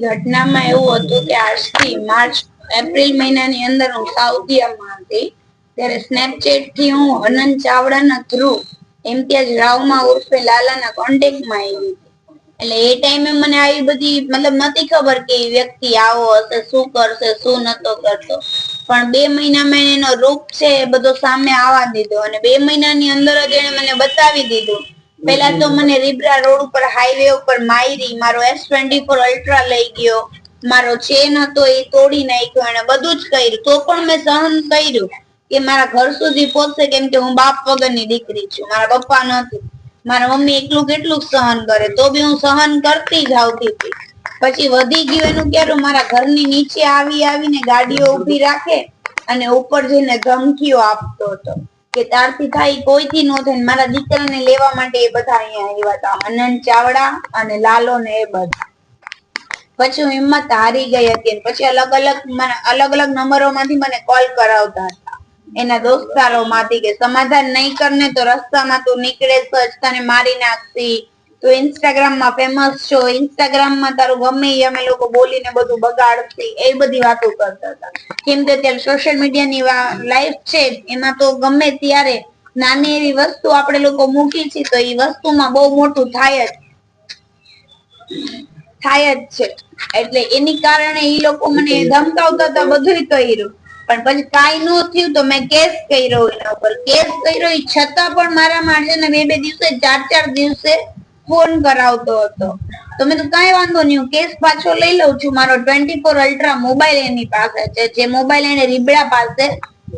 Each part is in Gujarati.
ઘટનામાં એવું હતું કે આજથી માર્ચ, એપ્રિલ મહિનાની અંદર હું સાઉદીયામાં હતી. ત્યારે સ્નેપચેટથી હું અનંત ચાવડાના થ્રુ ઇમ્તિયાજ રાવમાં ઉર્ફે લાલાના કોન્ટેક્ટમાં આવી એટલે એ ટાઈમે મને આવી બધી, મતલબ નથી ખબર કે એ વ્યક્તિ આવો હશે, શું કરશે, શું નતો કરતો. પણ બે મહિનામાં એનો રૂપ છે એ બધો સામે આવવા દીધો અને બે મહિનાની અંદર જ એને મને બતાવી દીધું પેલા તો મને રીબરા રોડ ઉપર હાઈવે ઉપર માયરી મારો એસ ટ્વેન્ટી ફોર અલ્ટ્રા લઈ ગયો, મારો ચેન હતો એ તોડી નાખ્યો એને બધું જ કર્યું. તો પણ મેં સહન કર્યું કે મારા ઘર સુધી પહોંચશે કેમ કે હું બાપ વગરની દીકરી છું, મારા પપ્પા નથી. મારા મમ્મી એકલું કેટલું સહન કરે, તો બી હું સહન કરતી જ આવતી હતી. પછી વધી ગયું એનું ક્યારે મારા ઘરની નીચે આવી આવીને ગાડીઓ ઊભી રાખે અને ઉપર જઈને ધમકીઓ આપતો હતો. કે તારથી થાય, કોઈથી નો થાય મારા દીકરાને લેવા માટે એ બધા અહીંયા આવ્યા હતા. અનંત ચાવડા અને લાલો ને એ બધા. પછી હું હિંમત હારી ગઈ હતી પછી અલગ અલગ મને અલગ અલગ નંબરો માંથી મને કોલ કરાવતા હતા. એના દોસ્તારો માંથી કે સમાધાન નહીં કરને તો રસ્તામાં તું નીકળે જ તને મારી નાખતી તું ઇન્સ્ટાગ્રામમાં ફેમસ છો ઇન્સ્ટાગ્રામમાં તારું ગમે એ અમે લોકો બોલીને બધું બગાડતી, એ બધી વાતો કરતા હતા. કેમ કે અત્યારે સોશિયલ મીડિયાની લાઈફ છે, એમાં તો ગમે ત્યારે નાની એવી વસ્તુ આપણે લોકો મૂકી છે તો એ વસ્તુમાં બહુ મોટું થાય જ થાય જ છે. એટલે એની કારણે એ લોકો મને ધમકાવતા હતા બધું કર્યું. પણ પછી કાઈ ન થયું તો મેં કેસ કર્યો એના ઉપર. કેસ કર્યો છતાં પણ મારા ને બે બે દિવસે, ચાર ચાર દિવસે ફોન કરાવતો હતો. તો મેં તો કાંઈ વાંધો નહીં કેસ પાછો લઈ લઉં છું. મારો ટ્વેન્ટી ફોર અલ્ટ્રા મોબાઈલ એની પાસે છે. જે મોબાઈલ એને રીબડા પાસે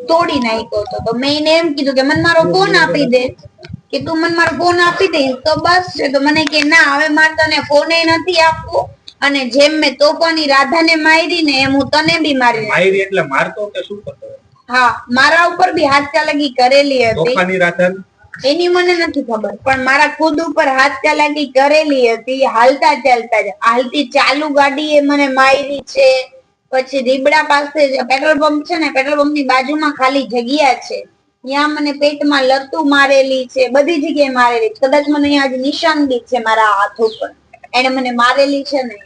તોડી નાખ્યો હતો. તો મેં એને એમ કીધું કે મને મારો ફોન આપી દે. કે તું મને મારો ફોન આપી દઈશ તો બસ છે. તો મને કે ના હવે મારે તને ફોન નથી આપવો. અને જેમ મેં તોફાની રાધાને મારી ને એમ હું તને બી મારી મારી એટલે મારતો કે શું કરતો? હા મારા ઉપર બી હાથ ચાલકી કરેલી હતી. તોફાની રાધન? એની મને નથી ખબર પણ મારા ખુદ ઉપર હાથ ચાલાકી કરેલી હતી હાલતા ચાલતા જ હાલતી ચાલુ ગાડી એ મને મારી છે પછી રીબડા પાસે પેટ્રોલ પંપ છે ને પેટ્રોલ પંપની બાજુમાં ખાલી જગ્યા છે ત્યાં મને પેટમાં લતું મારેલી છે બધી જગ્યાએ મારેલી છે. કદાચ મને અહીંયા આજે નિશાન બી છે મારા હાથ ઉપર એને મને મારેલી છે ને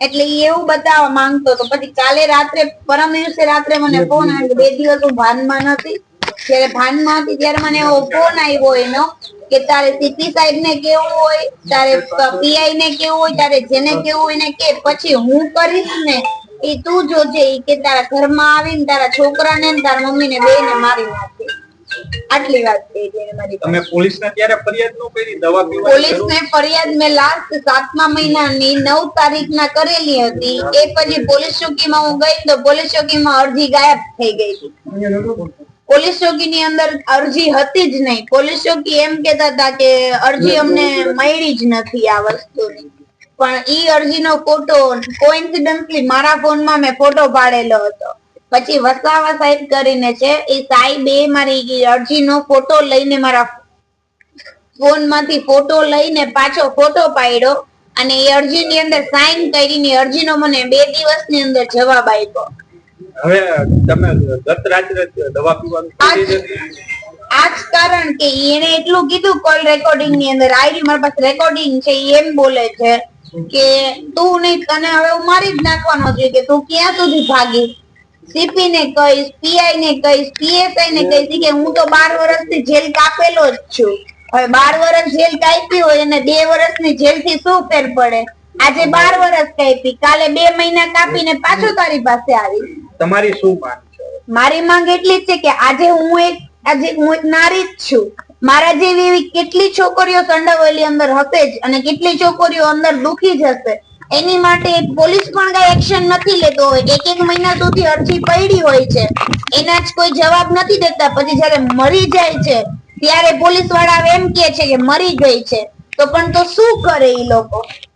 એટલે એવું બતાવવા માંગતો તો પછી કાલે રાત્રે પરમ દિવસે રાત્રે મને ફોન આવ્યો બે દિવસ હું ભાનમાં નથી જ્યારે ભાનમાં હતી ત્યારે મને એવો ફોન આવ્યો એનો કે તારે સીપી સાહેબ ને કેવું હોય તારે પીઆઈ ને કેવું હોય તારે જેને કેવું હોય ને કે પછી હું કરીશ ને એ તું જોજે કે તારા ઘરમાં આવીને તારા છોકરાને ને તારા મમ્મીને ને મારી નાખે. આટલી વાત કહી હતી મારી તમે પોલીસ ને ત્યારે ફરિયાદ નો કરી? દવા પીવા પોલીસ ને ફરિયાદ મેં લાસ્ટ સાતમા મહિનાની નવ તારીખ ના કરેલી હતી. એ પછી પોલીસ ચોકીમાં હું ગઈ તો પોલીસ ચોકીમાં અરજી ગાયબ થઈ ગઈ. હતી પોલીસ ચોકીની અંદર અરજી હતી જ નહીં. પોલીસ ચોકી એમ કેતા હતા કે અરજી અમને મળી જ નથી આ વસ્તુની. પણ ઈ અરજીનો ફોટો કોઇન્સિડન્ટલી મારા ફોનમાં મેં ફોટો પાડેલો હતો. પછી વસાવા સાહેબ કરીને છે એ સાહેબે મારી અરજીનો ફોટો લઈને મારા ફોનમાંથી ફોટો લઈને પાછો ફોટો પાડ્યો અને એ અરજીની અંદર સાઈન કરીને અરજીનો મને બે દિવસની અંદર જવાબ આપ્યો. હવે તમે ગત રાત્રે દવા પીવાનું છોડી દીધી? આ જ કારણ કે એને એટલું કીધું કોલ રેકોર્ડિંગની અંદર. આઈડી મારી પાસે રેકોર્ડિંગ છે એમ બોલે છે કે તું નહીં તને હવે હું મારી જ નાખવાનો છે કે તું ક્યાં સુધી ભાગી? સીપી ને કહીશ પીઆઈ ને કહીશ પીએસઆઈ ને કહીશ. કે હું તો બાર વર્ષથી જેલ કાપેલો જ છું. હવે બાર વર્ષ જેલ કાપી હોય અને બે વર્ષની જેલથી શું ફેર પડે? આજે બાર વર્ષ કાપી કાલે બે મહિના કાપીને પાછો તારી પાસે આવી તમારી શું માંગ છે? મારી માંગ એટલી જ છે કે આજે હું એક, આજે હું એક નારી જ છું. મારા જેવી એવી કેટલી છોકરીઓ સંડોવલી અંદર હશે જ અને કેટલી છોકરીઓ અંદર દુખી જશે એની માટે પોલીસ પણ કઈ એક્શન નથી લેતો હોય. એક એક મહિના સુધી અરજી પડી હોય છે. એના જ કોઈ જવાબ નથી દેતા. પછી જયારે મરી જાય છે, ત્યારે પોલીસવાળા એમ કે છે કે મરી ગઈ છે. તો પણ તો શું કરે એ લોકો?